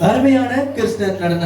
அருமையான கிருஷ்ண நடன